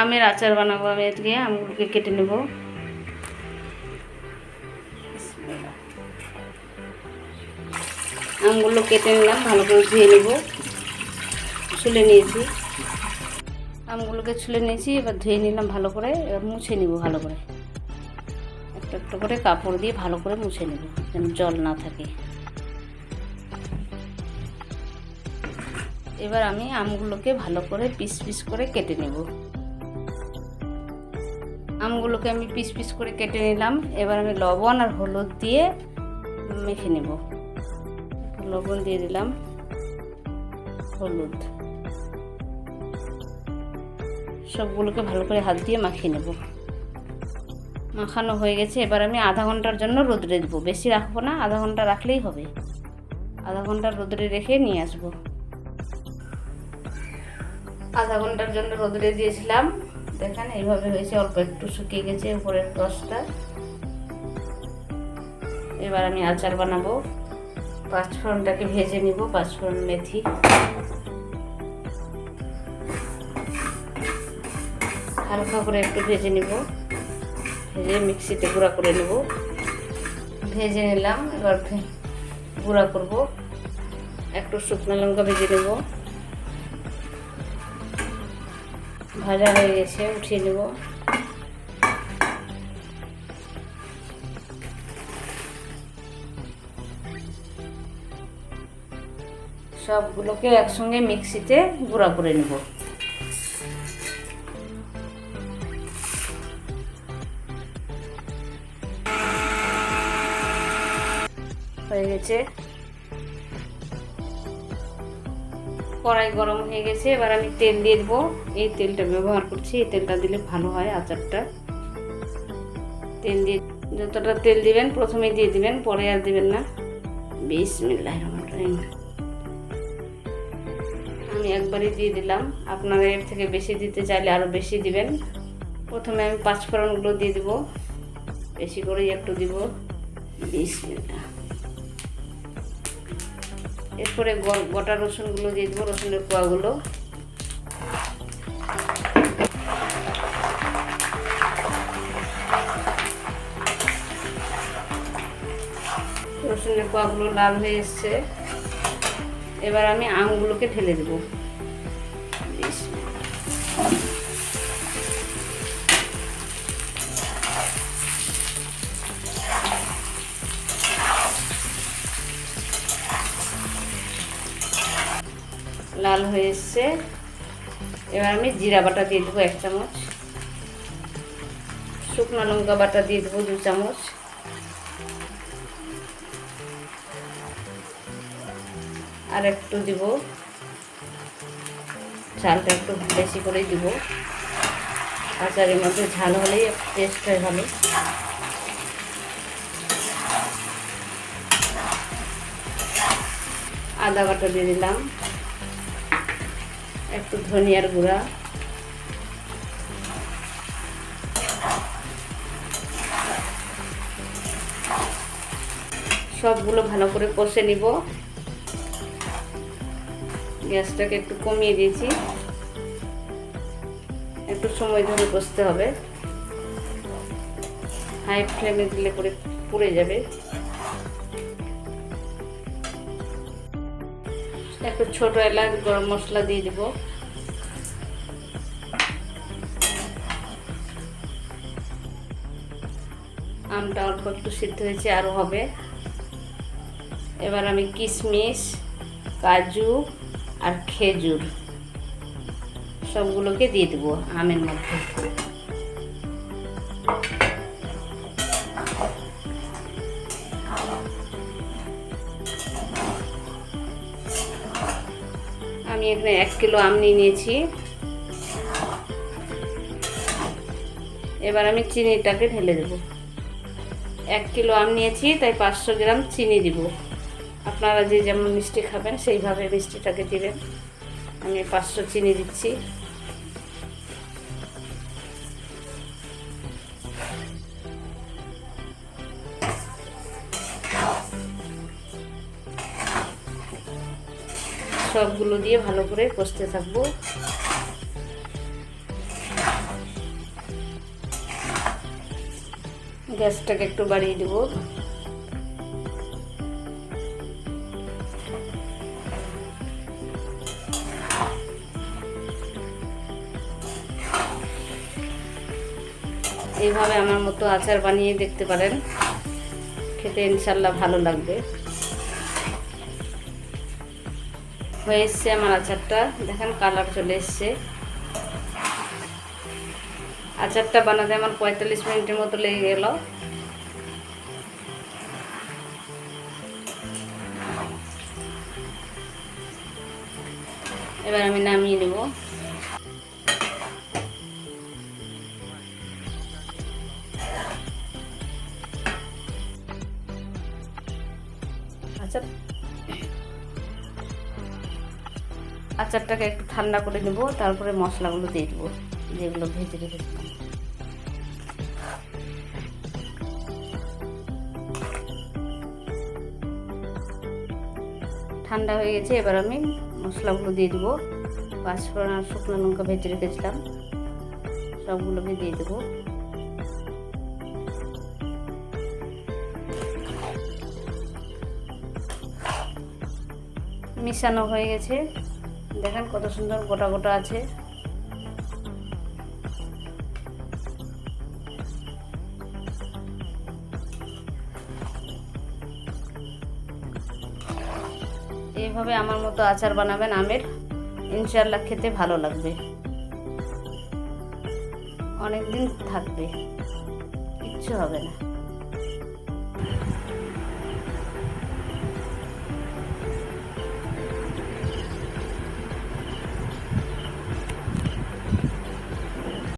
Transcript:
আমের আচার বানাবো আমি আজকে, আমগুলোকে কেটে নেব। আমগুলো কেটে নিলাম, ভালো করে ধুয়ে নেব। ছুলে নিয়েছি। আমগুলোকে ছুলে নিয়েছি, এবার ধুয়ে নিলাম ভালো করে, এবার মুছে নিব ভালো করে। একটু একটু করে কাপড় দিয়ে ভালো করে মুছে নেব, যেন জল না থাকে। এবার আমি আমগুলোকে ভালো করে পিস পিস করে কেটে নেব। আমগুলোকে আমি পিস পিস করে কেটে নিলাম। এবার আমি লবণ আর হলুদ দিয়ে মেখে নেব। লবণ দিয়ে দিলাম হলুদ। সবগুলোকে ভালো করে হাত দিয়ে মাখিয়ে নেব। মাখানো হয়ে গেছে। এবার আমি আধা ঘণ্টার জন্য রোদরে দেবো। বেশি রাখব না, আধা ঘণ্টা রাখলেই হবে। আধা ঘণ্টা রোদ্রে রেখে নিয়ে আসব। আধা ঘণ্টার জন্য রোদরে দিয়েছিলাম। দেখেন, এইভাবে হয়েছে, অল্প একটু শুকিয়ে গেছে উপরের রসটা। এবার আমি আচার বানাবো। পাঁচফোড়নটাকে ভেজে নিব, পাঁচফোড়ন মেথি। হালকা করে একটু ভেজে নিব। ভেজে মিক্সিতে গুঁড়া করে নেব। ভেজে নিলাম, এবার গুঁড়া করব। একটু শুকনো লঙ্কা ভেজে নেব। ভাজা হয়ে গেছে উঠিয়ে নেব। সবগুলোকে একসঙ্গে মিক্সিতে গুঁড়া করে নেব। হয়ে গেছে। কড়াই গরম হয়ে গেছে, এবার আমি তেল দিয়ে দেবো। এই তেলটা ব্যবহার করছি, এই তেলটা দিলে ভালো হয় আচারটা। তেল দিয়ে, যতটা তেল দিবেন, প্রথমে দিয়ে দিবেন, পরে আর দিবেন না। বিসমিল্লাহ আমি একবারই দিয়ে দিলাম। আপনারা এর থেকে বেশি দিতে চাইলে আরও বেশি দিবেন। প্রথমে আমি পাঁচফোড়নগুলো দিয়ে দিব। বেশি করেই একটু দিব। বিসমিল্লাহ। এরপরে গোটা রসুনগুলো দিয়ে দেবো, রসুনের কোয়াগুলো। রসুনের কোয়াগুলো লাল হয়ে এসছে। এবার আমি আমগুলোকে ঢেলে দেবো। লাল হয়ে এসছে। এবার আমি জিরা বাটা দিয়ে দেবো এক চামচ। শুকনো লঙ্কা বাটা দিয়ে দেবো দু চামচ। আর একটু দিব। ঝালটা একটু বেশি করেই দিব। আচারের মধ্যে ঝাল হলেই টেস্ট হয় ভালো। আদা বাটা দিয়ে দিলাম। একটু ধনিয়ার গুঁড়া। সবগুলো ভালো করে কষে নিব। গ্যাসটাকে একটু কমিয়ে দিয়েছি। একটু সময় ধরে কষতে হবে। হাই ফ্লেমে দিলে করে পুড়ে যাবে। একটু ছোট এলাচ, গরম মশলা দিয়ে দিব। আমটা অল্প একটু সিদ্ধ হয়েছে আরও হবে। এবার আমি কিশমিশ কাজু আর খেজুর সবগুলোকে দিয়ে দেবো আমের মধ্যে। আমি এখানে এক কিলো আম নিয়ে নিয়েছি। এবার আমি চিনিটাকে ঢেলে দেব। এক কিলো আম নিয়েছি, তাই পাঁচশো গ্রাম চিনি দিব। আপনারা যে যেমন মিষ্টি খাবেন, সেইভাবে মিষ্টিটাকে দিবেন। আমি পাঁচশো চিনি দিচ্ছি। সবগুলো দিয়ে ভালো করে কষতে থাকব। গ্যাসটাকে একটু বাড়িয়ে দেবো। এইভাবে আমার মতো আচার বানিয়ে দেখতে পারেন। খেতে ইনশাল্লাহ ভালো লাগবে। হয়ে এসছে আমার আচারটা। দেখেন কালার চলে এসছে। আচারটা বানাতে আমার পঁয়তাল্লিশ মিনিটের মতো লেগে গেল। এবার আমি নামিয়ে নেব। আচারটাকে একটু ঠান্ডা করে নেব, তারপরে মশলাগুলো দিয়ে দেবো যেগুলো ভেজে রেখেছিলাম ঠান্ডা হয়ে গেছে, এবার আমি মশলাগুলো দিয়ে দেবো। পাঁচফোড়ন আর শুকনো লঙ্কা ভেজে রেখেছিলাম সবগুলোকে দিয়ে দেবো। মিশানো হয়ে গেছে। দেখেন কত সুন্দর গোটা গোটা আছে। এইভাবে আমার মতো আচার বানাবেন আমের। ইনশাল্লাহ খেতে ভালো লাগবে। অনেক দিন থাকবে। কিচ্ছু হবে না।